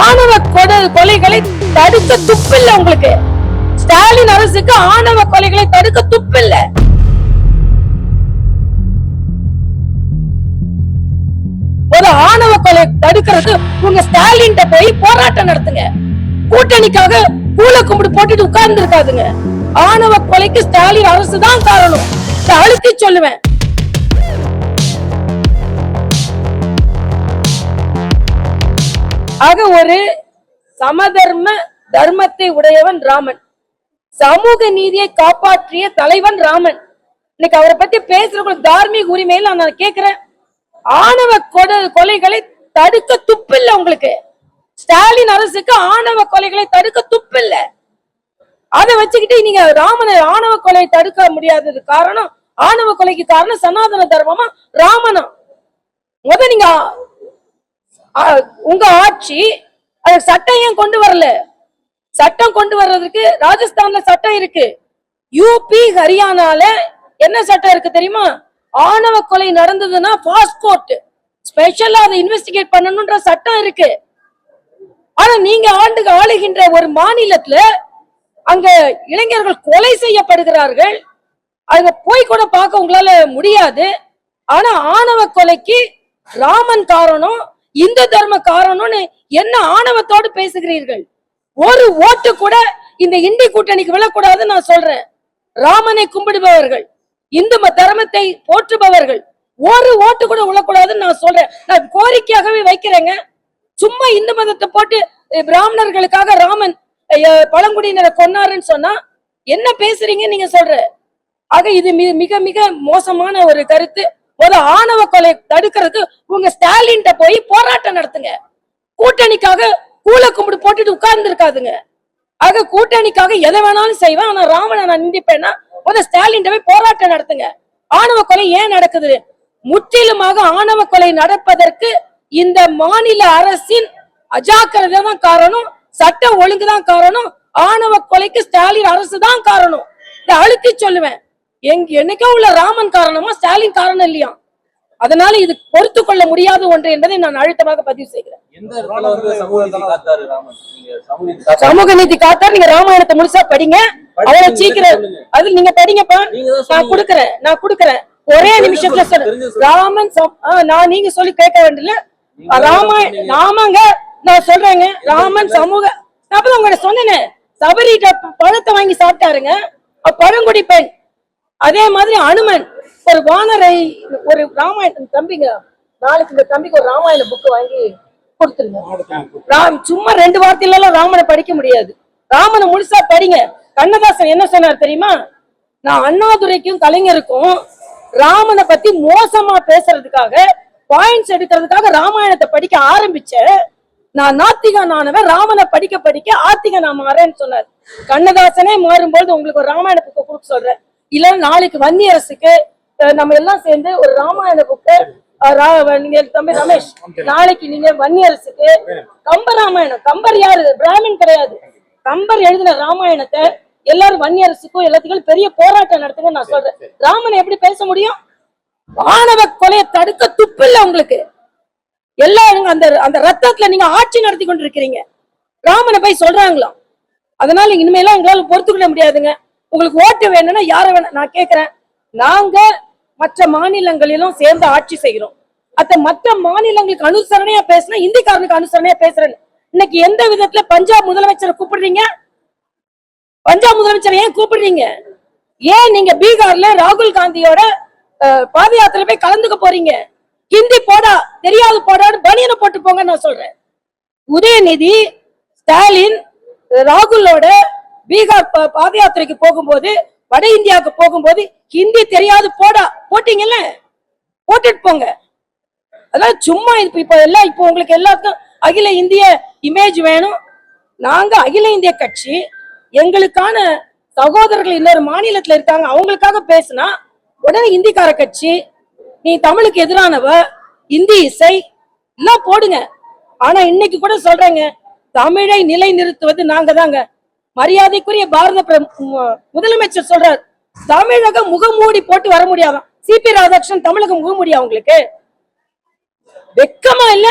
ஆணவ கொலை கொலைகளை தடுக்க துப்பில்ல உங்களுக்கு. ஸ்டாலின் அரசுக்கு ஆணவ கொலைகளை தடுக்க துப்பில்ல. ஒரு ஆணவ கொலை தடுக்கிறது உங்க ஸ்டாலின் போய் போராட்டம் நடத்துங்க. கூட்டணிக்காக கூல கும்பிடு போட்டுட்டு உட்கார்ந்து இருக்காதுங்க ஆணவ கொலைக்கு ஸ்டாலின் அரசு தான் காரணம் அழுத்தி சொல்லுவேன். ஆக ஒரு சமதர்ம தர்மத்தை உடையவன் ராமன். சமூக நீதியை காப்பாற்றிய தலைவன் ராமன். இன்னைக்கு அவரை பத்தி பேசுறவங்களுக்கு தார்மீக உரிமையில நான் கேட்கிறேன் ஆணவ கொலை கொலைகளை தடுக்க துப்பில்ல உங்களுக்கு. ஸ்டாலின் அரசுக்கு ஆணவ கொலைகளை தடுக்க துப்பில்ல. அதை வச்சுக்கிட்டு நீங்க ராமனை ஆணவ கொலை தடுக்க முடியாதது காரணம் ஆணவ கொலைக்கு காரணம் சனாதன தர்மமா ராமனா? முத நீங்க உங்க ஆட்சி அது சட்டம் ஏன் கொண்டு வரல. சட்டம் கொண்டு வர்றதுக்கு ராஜஸ்தான்ல சட்டம் இருக்கு. யூபி ஹரியானால என்ன சட்டம் இருக்கு தெரியுமா? ஆணவ கொலை நடந்ததுன்னா பாஸ்போர்ட். ஸ்பெஷலா அதை இன்வெஸ்டிகேட் பண்ணணும்ன்ற சட்டம் இருக்கு. ஆனா நீங்க ஆண்டு ஆளுகின்ற ஒரு மாநிலத்துல அங்க இளைஞர்கள் கொலை செய்யப்படுகிறார்கள். அங்க போய் கூட பார்க்க உங்களால முடியாது. ஆனா ஆணவ கொலைக்கு ராமன் காரணம் இந்து தர்ம காரணம்னு என்ன ஆணவத்தோடு பேசுகிறீர்கள்? ஒரு ஓட்டு கூட இந்த இந்தி கூட்டணிக்கு விழக்கூடாதுன்னு நான் சொல்றேன். ராமனை கும்பிடுபவர்கள் இந்து தர்மத்தை போற்றுபவர்கள் ஒரு ஓட்டு கூட விழக்கூடாதுன்னு நான் சொல்றேன். நான் கோரிக்கையாகவே வைக்கிறேங்க. சும்மா இந்து மதத்தை போட்டு பிராமணர்களுக்காக ராமன் பழங்குடியினரை கொன்னாருன்னு சொன்னா என்ன பேசுறீங்க நீங்க சொல்ற ஆக இது மிக மிக மோசமான ஒரு கருத்து. ஒரு ஆணவ கொலை தடுக்கிறதுக்கு உங்க ஸ்டாலின் போய் போராட்டம் நடத்துங்க. கூட்டணிக்காக கூல கும்பிடு போட்டுட்டு உட்கார்ந்து இருக்காதுங்க ஆக கூட்டணிக்காக எதை வேணாலும் செய்வேன் ஆனா ராவண நான் நிந்திப்பேன்னா முத ஸ்டாலின் போய் போராட்டம் நடத்துங்க. ஆணவ கொலை ஏன் நடக்குது? முற்றிலுமாக ஆணவ கொலை நடப்பதற்கு இந்த மாநில அரசின் அஜாக்கிரதை தான் காரணம் சட்ட ஒழுங்கு தான் காரணம் ஆணவ கொலைக்கு ஸ்டாலின் அரசு தான் காரணம். இதை அழுத்தி சொல்லுவேன். எங்க என்னைக்கோ உள்ள ராமன் காரணமா ஸ்டாலின் காரணம் இல்லையா? அதனால இது பொறுத்து கொள்ள முடியாத ஒன்று என்பதை நான் அழுத்தமாக பதிவு செய்கிறேன். சமூக நீதி காத்தாரு நீங்க ராமாயணத்தை முழுசா படிங்க. அவ்வளவு சீக்கிரம் அது நீங்க படிங்கப்பா. நான். கொடுக்கறேன் நான் கொடுக்கறேன். ஒரே நிமிஷத்துல சொல்லுங்க. ராமன் நான் நீங்க சொல்லி கேட்க ராமாயண சொன்னீங்க. ஆமாங்க நான் சொல்றேங்க. ராமன் சமூக அப்பதான் உங்கள்ட்ட சொன்னேனே. சபரிட்ட பழத்தை வாங்கி சாப்பிட்டாருங்க. பழங்குடி பெண் அதே மாதிரி அனுமன் ஒரு வானரை ஒரு ராமாயணம் தம்பிங்க நாளைக்கு இந்த தம்பிக்கு ஒரு ராமாயண புக்கு வாங்கி கொடுத்துருங்க. ராம் சும்மா ரெண்டு வார்த்தையிலலாம் ராமனை படிக்க முடியாது. ராமனை முழுசா படிங்க. கண்ணதாசன் என்ன சொன்னார் தெரியுமா? நான் அண்ணாதுரைக்கும் கலைஞருக்கும் ராமனை பத்தி மோசமா பேசுறதுக்காக பாயிண்ட்ஸ் எடுக்கிறதுக்காக ராமாயணத்தை படிக்க ஆரம்பிச்சேன். நான் நாத்திகன் ஆனவன் ராமனை படிக்க படிக்க ஆத்திகன் நான் மாறேன்னு சொன்னார். கண்ணதாசனே மாறும்போது உங்களுக்கு ஒரு ராமாயண புக்கை கொடுக்க சொல்றேன். இல்ல நாளைக்கு அஹ், நம்ம எல்லாம் சேர்ந்து ஒரு ராமாயண புக்கு நீங்க தம்பி ரமேஷ் நாளைக்கு நீங்க வன்னியரசுக்கு கம்ப ராமாயணம் கம்பர் யாரு? பிராமின் கிடையாது. கம்பர் எழுதின ராமாயணத்தை எல்லாரும் வன்னியரசுக்கும் எல்லாத்துக்கும் பெரிய போராட்டம் நடத்துங்க நான் சொல்றேன். ராமனை எப்படி பேச முடியும்? ஆணவ கொலையை தடுக்க துப்பில்ல உங்களுக்கு. எல்லாரும் அந்த அந்த ரத்தத்துல நீங்க ஆட்சி நடத்தி கொண்டிருக்கிறீங்க. ராமனை போய் சொல்றாங்களாம். அதனால இனிமேலாம் உங்களால பொறுத்துக்கொள்ள முடியாதுங்க. உங்களுக்கு ஓட்டு வேணும்னா யாரை வேணும் நான் கேட்குறேன் நாங்க மற்ற மாநிலங்களிலும் சேர்ந்து ஆட்சி செய்கிறோம். அத்த மற்ற மாநிலங்களுக்கு அனுசரணையா பேசினா இந்திக்காரனுக்கு அனுசரணையா பேசுறேன். இன்னைக்கு எந்த விதத்துல பஞ்சாப் முதலமைச்சரை கூப்பிடுறீங்க? பஞ்சாப் முதலமைச்சரை ஏன் கூப்பிடுறீங்க? ஏன் நீங்க பீகார்ல ராகுல் காந்தியோட பாத யாத்திரை போய் கலந்துக்க போறீங்க? ஹிந்தி போடா தெரியாது போடான்னு பனியனை போட்டு போங்க நான் சொல்றேன். உதயநிதி ஸ்டாலின் ராகுலோட பீகார் பாத யாத்திரைக்கு போகும்போது வட இந்தியாவுக்கு போகும்போது ஹிந்தி தெரியாது போடா போட்டீங்கல்ல? போட்டுட்டு போங்க. அதான் சும்மா இது இப்ப எல்லாம் இப்போ உங்களுக்கு எல்லாத்துக்கும் அகில இந்திய இமேஜ் வேணும். நாங்க அகில இந்திய கட்சி எங்களுக்கான சகோதரர்கள் இன்னொரு மாநிலத்துல இருக்காங்க அவங்களுக்காக பேசுனா உடனே இந்திக்கார கட்சி நீ தமிழுக்கு எதிரானவ இந்தி இசை எல்லாம் போடுங்க. ஆனா இன்னைக்கு கூட சொல்றேங்க தமிழை நிலைநிறுத்துவது நாங்க தாங்க மரியாதைக்குரிய பாரத முதலமைச்சர் சொல்றார் தமிழக முகமூடி போட்டு வர முடியாதான். சிபி ராதாகிருஷ்ணன் தமிழக முகமூடியா உங்களுக்கு? வெக்கமா இல்ல?